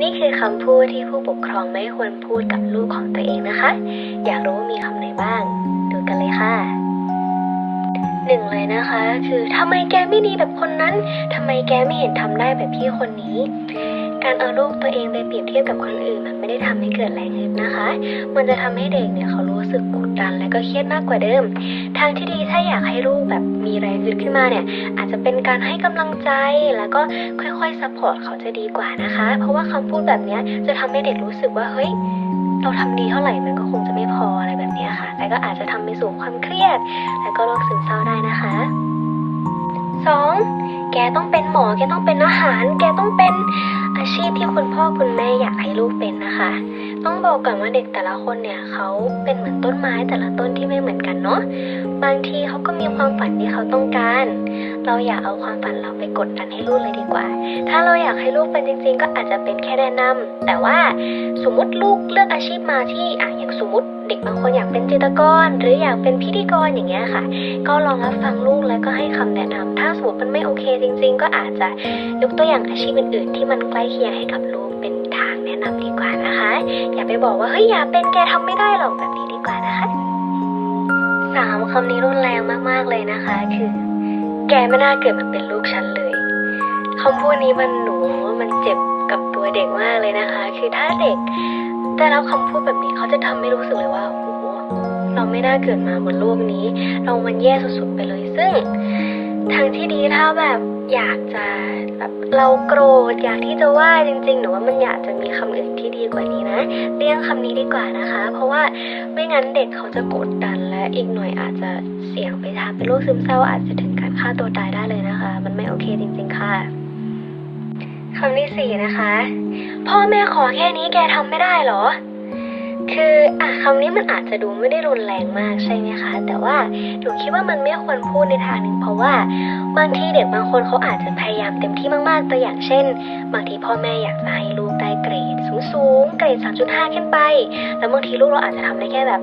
นี่คือคำพูดที่ผู้ปกครองไม่ควรพูดกับลูกของตัวเองนะคะ อยากรู้ว่ามีคำไหนบ้าง ดูกันเลยค่ะหนึ่งเลยนะคะ คือทำไมแกไม่ดีแบบคนนั้นทำไมแกไม่เห็นทำได้แบบพี่คนนี้ การเอาลูกตัวเองไปเปรียบเทียบกับคนอื่น มันไม่ได้ทำให้เกิดแรงฮึดนะคะ มันจะทำให้เด็กเนี่ยเขารู้้สึกกดดันและก็เครียดมากกว่าเดิม ทางที่ดีถ้าอยากให้ลูกแบบมีแรงฮึดขึ้นมาเนี่ย อาจจะเป็นการให้กำลังใจแล้วก็ค่อยๆซัพพอร์ตเขาจะดีกว่านะคะ เพราะว่าคำพูดแบบนี้จะทำให้เด็กรู้สึกว่าเฮ้ยเราทำดีเท่าไหร่มันก็คงจะไม่พออะไรแบบนี้ค่ะ แต่ก็อาจจะทำไปสู่ความเครียด แล้วก็โรคซึมเศร้าได้นะคะ สองแกต้องเป็นหมอ แกต้องเป็นอาหาร แกต้องเป็นอาชีพที่คุณพ่อคุณแม่อยากให้ลูกเป็นนะคะ ต้องบอกก่อนว่าเด็กแต่ละคนเนี่ยเขาเป็นเหมือนต้นไม้แต่ละต้นที่ไม่เหมือนกันเนาะ บางทีเขาก็มีความฝันที่เขาต้องการ เราอย่าเอาความฝันเราไปกดดันให้ลูกเลยดีกว่า ถ้าเราอยากให้ลูกเป็นจริง ๆ ก็อาจจะเป็นแค่แนะนำแต่ว่าสมมติลูกเลือกอาชีพมาที่อะอย่างสมมติเด็กบางคนอยากเป็นจิตรกร หรืออยากเป็นพิธีกรอย่างเงี้ยค่ะ ก็ลองรับฟังลูกแล้วก็ให้คำแนะนำถ้าสมมติมันไม่โอเคจริง ๆ ก็อาจจะยกตัวอย่างอาชีพอื่นๆ ที่มันใกล้เคียงให้กับลูกเป็นทางแนะนำดีกว่านะคะ อย่าไปบอกว่าเฮ้ยอย่าเป็นแกทำไม่ได้หรอกแบบนี้ดีกว่านะคะสามคำนี้รุนแรงมากๆเลยนะคะ คือ แกไม่น่าเกิดมาเป็นลูกฉันเลยคำพูดนี้มันหนูว่ามันเจ็บกับตัวเด็กมากเลยนะคะ คือถ้าเด็กได้รับคำพูดแบบนี้เขาจะทำให้รู้สึกเลยว่าโอ้โหเราไม่น่าเกิดมาบนโลกนี้ เรามันแย่สุดๆไปเลยซึ่ง ทางที่ดีถ้าแบบอยากจะแบบเราโกรธอยากที่จะว่าจริงๆ หนูว่ามันอยากจะมีคำอื่นที่ดีกว่านี้นะเลี่ยงคำนี้ดีกว่านะคะ เพราะว่าไม่งั้นเด็กเขาจะกดดันและอีกหน่อยอาจจะเสี่ยงไปทางเป็นโรคซึมเศร้าอาจจะถึงการฆ่าตัวตายได้เลยนะคะ มันไม่โอเคจริง ๆ ค่ะคำที่สี่นะคะ พ่อแม่ขอแค่นี้แกทำไม่ได้เหรอ คืออะคำนี้มันอาจจะดูไม่ได้รุนแรงมากใช่ไหมคะ แต่ว่าหนูคิดว่ามันไม่ควรพูดในทางหนึ่ง เพราะว่าบางทีเด็กบางคนเขาอาจจะพยายามเต็มที่มากๆ ตัวอย่างเช่น บางทีพ่อแม่อยากจะให้ลูกได้เกรดสูง รด 3.5 ขึ้นไป แล้วบางทีลูกเราอาจจะทำได้แค่แบบ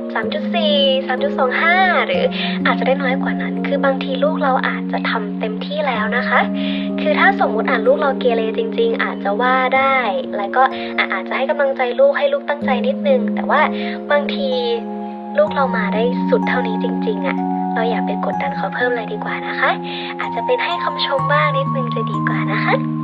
3.4 3.25 หรืออาจจะได้น้อยกว่านั้น คือบางทีลูกเราอาจจะทำเต็มที่แล้วนะคะ คือถ้าสมมุติอ่านลูกเราเกเรจริง ๆ อาจจะว่าได้ แล้วก็อะอาจจะให้กำลังใจลูกให้ลูกตั้งใจนิดนึง แต่ว่าบางทีลูกเรามาได้สุดเท่านี้จริง ๆอะ่ะเราอย่าไปกดดันเขาเพิ่มเลยดีกว่านะคะ อาจจะเป็นให้คำชมบ้างนิดนึงจะดีกว่านะคะ